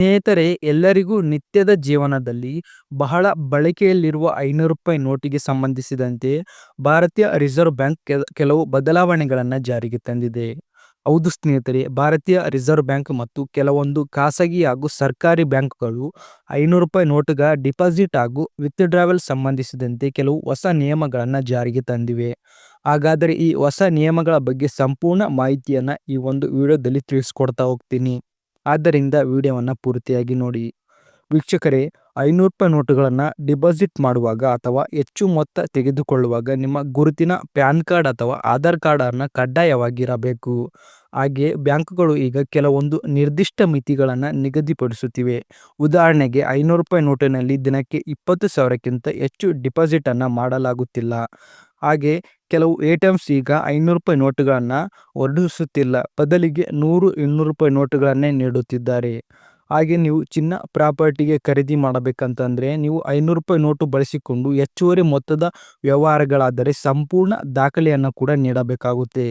ಸ್ನೇಹಿತರೆ, ಎಲ್ಲರಿಗೂ ನಿತ್ಯದ ಜೀವನದಲ್ಲಿ ಬಹಳ ಬಳಕೆಯಲ್ಲಿರುವ ಐನೂರು ರೂಪಾಯಿ ನೋಟಿಗೆ ಸಂಬಂಧಿಸಿದಂತೆ ಭಾರತೀಯ ರಿಸರ್ವ್ ಬ್ಯಾಂಕ್ ಕೆಲವು ಬದಲಾವಣೆಗಳನ್ನು ಜಾರಿಗೆ ತಂದಿದೆ. ಹೌದು ಸ್ನೇಹಿತರೆ, ಭಾರತೀಯ ರಿಸರ್ವ್ ಬ್ಯಾಂಕ್ ಮತ್ತು ಕೆಲವೊಂದು ಖಾಸಗಿ ಹಾಗೂ ಸರ್ಕಾರಿ ಬ್ಯಾಂಕ್ಗಳು ಐನೂರು ರೂಪಾಯಿ ನೋಟುಗ ಡಿಪಾಸಿಟ್ ಹಾಗೂ ವಿತ್ಡ್ರಾವೆಲ್ ಸಂಬಂಧಿಸಿದಂತೆ ಕೆಲವು ಹೊಸ ನಿಯಮಗಳನ್ನು ಜಾರಿಗೆ ತಂದಿವೆ. ಹಾಗಾದರೆ ಈ ಹೊಸ ನಿಯಮಗಳ ಬಗ್ಗೆ ಸಂಪೂರ್ಣ ಮಾಹಿತಿಯನ್ನು ಈ ಒಂದು ವಿಡಿಯೋದಲ್ಲಿ ತಿಳಿಸ್ಕೊಡ್ತಾ ಹೋಗ್ತೀನಿ. ಆದ್ದರಿಂದ ವಿಡಿಯೋವನ್ನು ಪೂರ್ತಿಯಾಗಿ ನೋಡಿ. ವೀಕ್ಷಕರೇ, ಐನೂರು ರೂಪಾಯಿ ನೋಟುಗಳನ್ನು ಡಿಪಾಸಿಟ್ ಮಾಡುವಾಗ ಅಥವಾ ಹೆಚ್ಚು ಮೊತ್ತ ತೆಗೆದುಕೊಳ್ಳುವಾಗ ನಿಮ್ಮ ಗುರುತಿನ ಪ್ಯಾನ್ ಕಾರ್ಡ್ ಅಥವಾ ಆಧಾರ್ ಕಾರ್ಡನ್ನು ಕಡ್ಡಾಯವಾಗಿರಬೇಕು. ಹಾಗೆ ಬ್ಯಾಂಕುಗಳು ಈಗ ಕೆಲವೊಂದು ನಿರ್ದಿಷ್ಟ ಮಿತಿಗಳನ್ನು ನಿಗದಿಪಡಿಸುತ್ತಿವೆ. ಉದಾಹರಣೆಗೆ, ಐನೂರು ರೂಪಾಯಿ ನೋಟಿನಲ್ಲಿ ದಿನಕ್ಕೆ ಇಪ್ಪತ್ತು ಸಾವಿರಕ್ಕಿಂತ ಹೆಚ್ಚು ಡಿಪಾಸಿಟನ್ನು ಮಾಡಲಾಗುತ್ತಿಲ್ಲ. ಹಾಗೆ ಕೆಲವು ಎ ಟಿ ಎಮ್ಸ್ ಈಗ ಐನೂರು ರೂಪಾಯಿ ನೋಟುಗಳನ್ನು ಹೊರಡಿಸುತ್ತಿಲ್ಲ ಬದಲಿಗೆ ನೂರು, ಇನ್ನೂರು ರೂಪಾಯಿ ನೋಟುಗಳನ್ನೇ ನೀಡುತ್ತಿದ್ದಾರೆ. ಹಾಗೆ ನೀವು ಚಿನ್ನ ಪ್ರಾಪರ್ಟಿಗೆ ಖರೀದಿ ಮಾಡಬೇಕಂತಂದರೆ ನೀವು ಐನೂರು ರೂಪಾಯಿ ನೋಟು ಬಳಸಿಕೊಂಡು ಹೆಚ್ಚುವರಿ ಮೊತ್ತದ ವ್ಯವಹಾರಗಳಾದರೆ ಸಂಪೂರ್ಣ ದಾಖಲೆಯನ್ನು ಕೂಡ ನೀಡಬೇಕಾಗುತ್ತೆ.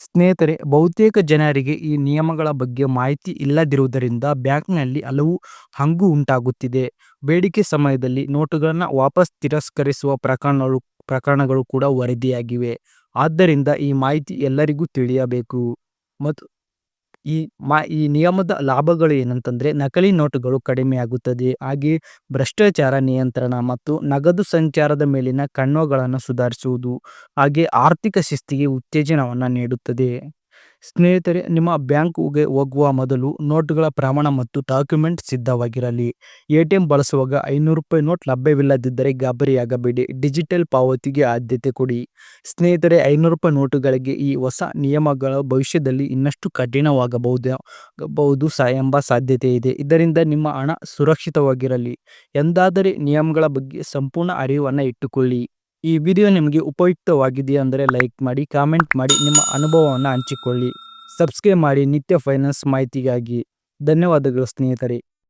ಸ್ನೇಹಿತರೆ, ಬಹುತೇಕ ಜನರಿಗೆ ಈ ನಿಯಮಗಳ ಬಗ್ಗೆ ಮಾಹಿತಿ ಇಲ್ಲದಿರುವುದರಿಂದ ಬ್ಯಾಂಕ್ನಲ್ಲಿ ಹಲವು ಹಂಗು ಉಂಟಾಗುತ್ತಿದೆ. ಬೇಡಿಕೆ ಸಮಯದಲ್ಲಿ ನೋಟುಗಳನ್ನು ವಾಪಸ್ ತಿರಸ್ಕರಿಸುವ ಪ್ರಕರಣಗಳು ಪ್ರಕರಣಗಳು ಕೂಡ ವರದಿಯಾಗಿವೆ. ಆದ್ದರಿಂದ ಈ ಮಾಹಿತಿ ಎಲ್ಲರಿಗೂ ತಿಳಿಯಬೇಕು. ಮತ್ತು ಈ ಮಾ, ಈ ನಿಯಮದ ಲಾಭಗಳು ಏನಂತಂದರೆ ನಕಲಿ ನೋಟುಗಳು ಕಡಿಮೆಯಾಗುತ್ತದೆ ಹಾಗೆ ಭ್ರಷ್ಟಾಚಾರ ನಿಯಂತ್ರಣ ಮತ್ತು ನಗದು ಸಂಚಾರದ ಮೇಲಿನ ಕಣ್ಣುಗಳನ್ನು ಸುಧಾರಿಸುವುದು, ಹಾಗೆ ಆರ್ಥಿಕ ಶಿಸ್ತಿಗೆ ಉತ್ತೇಜನವನ್ನು ನೀಡುತ್ತದೆ. ಸ್ನೇಹಿತರೆ, ನಿಮ್ಮ ಬ್ಯಾಂಕ್ಗೆ ಹೋಗುವ ಮೊದಲು ನೋಟುಗಳ ಪ್ರಮಾಣ ಮತ್ತು ಡಾಕ್ಯುಮೆಂಟ್ ಸಿದ್ಧವಾಗಿರಲಿ. ಎ ಟಿ ಎಂ ಬಳಸುವಾಗ ಐನೂರು ರೂಪಾಯಿ ನೋಟ್ ಲಭ್ಯವಿಲ್ಲದಿದ್ದರೆ ಗಾಬರಿಯಾಗಬೇಡಿ. ಡಿಜಿಟಲ್ ಪಾವತಿಗೆ ಆದ್ಯತೆ ಕೊಡಿ. ಸ್ನೇಹಿತರೆ, ಐನೂರು ರೂಪಾಯಿ ನೋಟುಗಳಿಗೆ ಈ ಹೊಸ ನಿಯಮಗಳ ಭವಿಷ್ಯದಲ್ಲಿ ಇನ್ನಷ್ಟು ಕಠಿಣವಾಗಬಹುದು ಬಹುದು ಸ ಎಂಬ ಸಾಧ್ಯತೆ ಇದೆ. ಇದರಿಂದ ನಿಮ್ಮ ಹಣ ಸುರಕ್ಷಿತವಾಗಿರಲಿ. ಎಂದಾದರೆ ನಿಯಮಗಳ ಬಗ್ಗೆ ಸಂಪೂರ್ಣ ಅರಿವನ್ನು ಇಟ್ಟುಕೊಳ್ಳಿ. ಈ ವಿಡಿಯೋ ನಿಮಗೆ ಉಪಯುಕ್ತವಾಗಿದೆಯಾ ಅಂದರೆ ಲೈಕ್ ಮಾಡಿ, ಕಾಮೆಂಟ್ ಮಾಡಿ, ನಿಮ್ಮ ಅನುಭವವನ್ನು ಹಂಚಿಕೊಳ್ಳಿ. ಸಬ್ಸ್ಕ್ರೈಬ್ ಮಾಡಿ ನಿತ್ಯ ಫೈನಾನ್ಸ್ ಮಾಹಿತಿಗಾಗಿ ಧನ್ಯವಾದಗಳು ಸ್ನೇಹಿತರೆ.